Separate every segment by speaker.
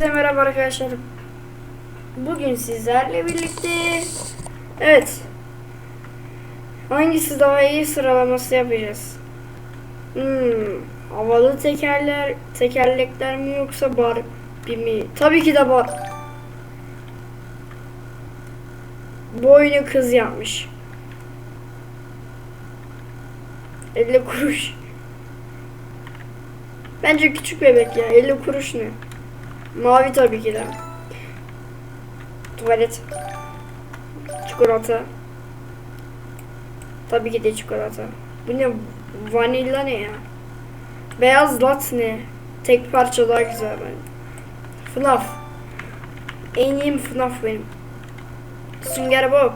Speaker 1: Herkese merhaba arkadaşlar. Bugün sizlerle birlikte evet hangisi daha iyi sıralaması yapacağız. Hmm, havalı tekerler tekerlekler mi yoksa Barbie mi? Tabii ki de bar. Bu oyunu kız yapmış. 50 kuruş. Bence küçük bebek ya. 50 kuruş ne? Mavi tabii ki de. Tuvalet. Çikolata. Tabii ki de çikolata. Bu ne? Vanilla ne ya? Beyaz lat ne? Tek parça daha güzel bence. FNAF. En iyim FNAF benim. Sünger Bob.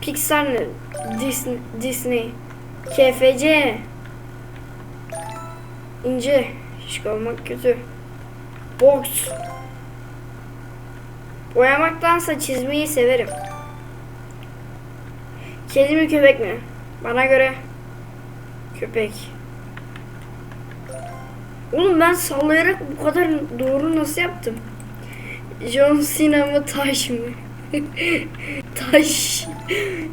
Speaker 1: Pixar ne? Disney. Disney. KFC. İnce. Şık olmak kötü. Box. Boyamaktansa çizmeyi severim. Kedi mi köpek mi? Bana göre köpek. Oğlum ben sallayarak bu kadar doğru nasıl yaptım? John Cena mı taş mı? taş.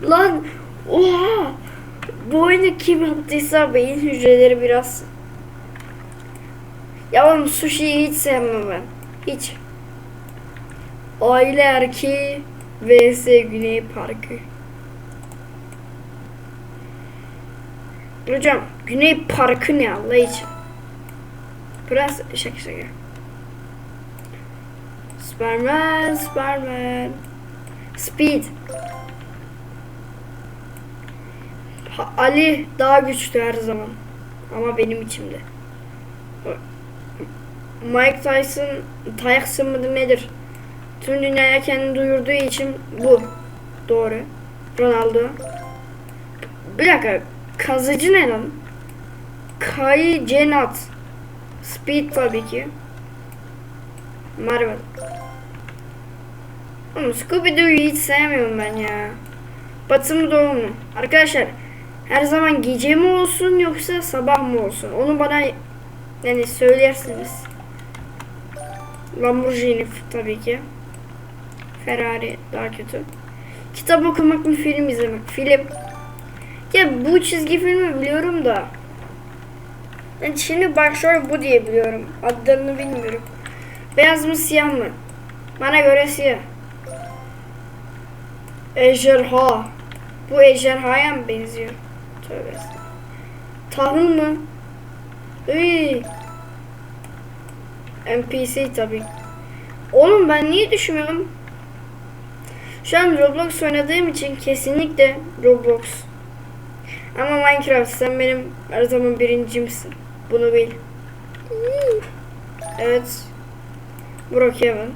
Speaker 1: Lan oha. Bu oyunu kim yaptıysa beyin hücreleri biraz ya oğlum sushi'yi hiç sevmem ben. Hiç. Aile erkeği vs Güney Parkı. Hocam Güney Parkı ne Allah için? Biraz şaka şaka. Superman, Superman. Speed. Ali daha güçlü her zaman. Ama benim içimde. Mike Tyson, Tyson mıdır nedir? Tüm dünyaya kendini duyurduğu için bu. Doğru. Ronaldo. Bir dakika. Kazıcı ne lan? Kai Cenat. Speed tabii ki. Marvel. Oğlum Scooby-Doo'yu hiç sevmiyorum ben ya. Batı mı doğu mu? Arkadaşlar her zaman gece mi olsun yoksa sabah mı olsun? Onu bana yani söylersiniz. Lamborghini tabii ki. Ferrari daha kötü. Kitap okumak mı film izlemek? Film. Ya bu çizgi filmi biliyorum da. Yani şimdi başrol bu diye biliyorum. Adlarını bilmiyorum. Beyaz mı siyah mı? Bana göre siyah. Ejderha. Bu ejderhaya mı benziyor? Tövbe. Tahıl mı? Iy. NPC tabii. Oğlum ben niye düşünmüyorum? Şu an Roblox oynadığım için kesinlikle Roblox. Ama Minecraft sen benim her zaman birincimsin. Bunu bil. Evet. Brookhaven.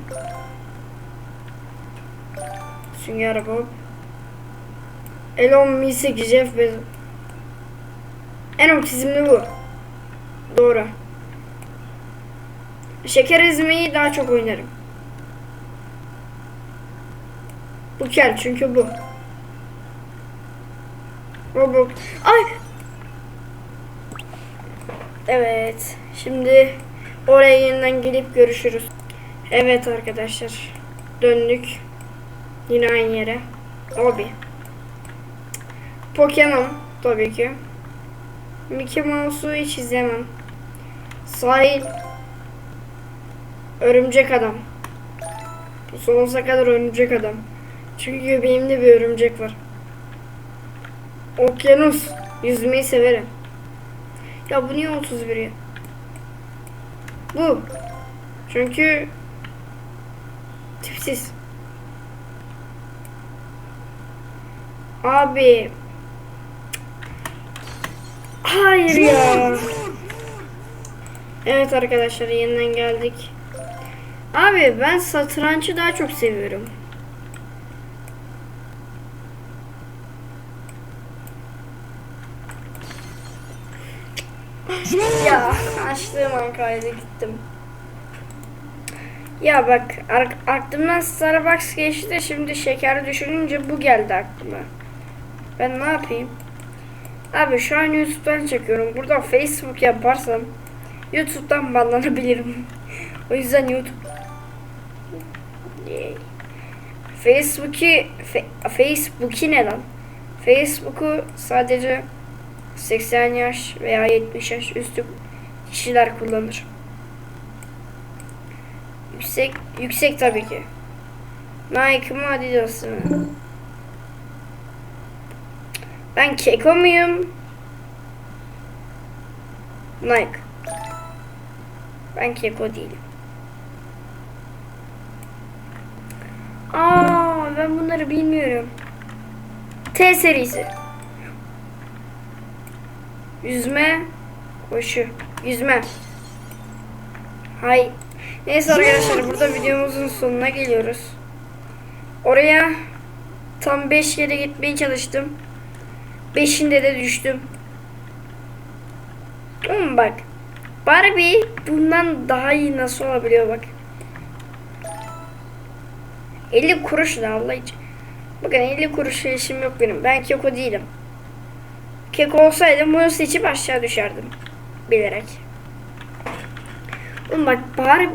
Speaker 1: Sünger Bob. Elon Musk, Jeff Bezos. En otizmli bu. Doğru. Şeker ezmeyi daha çok oynarım. Bu kel çünkü bu. Roblox. Ay. Evet. Şimdi oraya yeniden gelip görüşürüz. Evet arkadaşlar. Döndük. Yine aynı yere. Abi. Pokemon tabii ki. Mickey Mouse'u hiç izlemem. Sahil. Örümcek adam. Sonsuza kadar örümcek adam. Çünkü göbeğimde bir örümcek var. Okyanus. Yüzmeyi severim. Ya bu niye 31 ya? Bu. Çünkü tipsiz. Abi. Hayır ya. Evet arkadaşlar yeniden geldik. Abi ben satrançı daha çok seviyorum. ya açtığım an kaydı gittim. Ya bak aklımdan Starbucks geçti şimdi şeker düşününce bu geldi aklıma. Ben ne yapayım? Abi şu an YouTube'dan çekiyorum. Burada Facebook yaparsam YouTube'dan banlanabilirim. O yüzden YouTube Yay. Facebook'u fe, Facebook'u ne lan? Facebook'u sadece 80 yaş veya 70 yaş üstü kişiler kullanır. Yüksek yüksek tabii ki. Nike mı Adidas mı? Ben keko muyum? Nike. Ben keko değilim. Ben bunları bilmiyorum. T serisi. Yüzme, koşu. Yüzme. Hay. Neyse arkadaşlar burada videomuzun sonuna geliyoruz. Oraya tam 5 kere gitmeye çalıştım. 5'inde de düştüm. Ama bak. Barbie bundan daha iyi nasıl olabiliyor bak. 50 kuruş da Allah için. Bakın 50 kuruşa işim yok benim. Ben keko değilim. Keko olsaydım bunu seçip aşağı düşerdim. Bilerek. Oğlum bak bari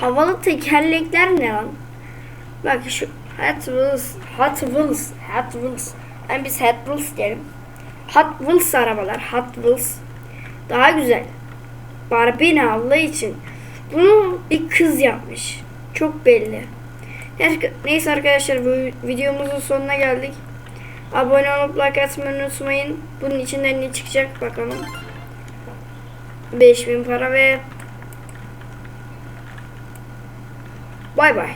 Speaker 1: havalı tekerlekler ne lan? Bak şu Hot Wheels, Hot Wheels, Hot Wheels. Yani biz Hot Wheels diyelim. Hot Wheels arabalar, Hot Wheels. Daha güzel. Barbie ne Allah için. Bunu bir kız yapmış. Çok belli. Neyse- Neyse arkadaşlar bu videomuzun sonuna geldik. Abone olup like atmayı unutmayın. Bunun içinden ne çıkacak bakalım. 5000 para ve bay bay.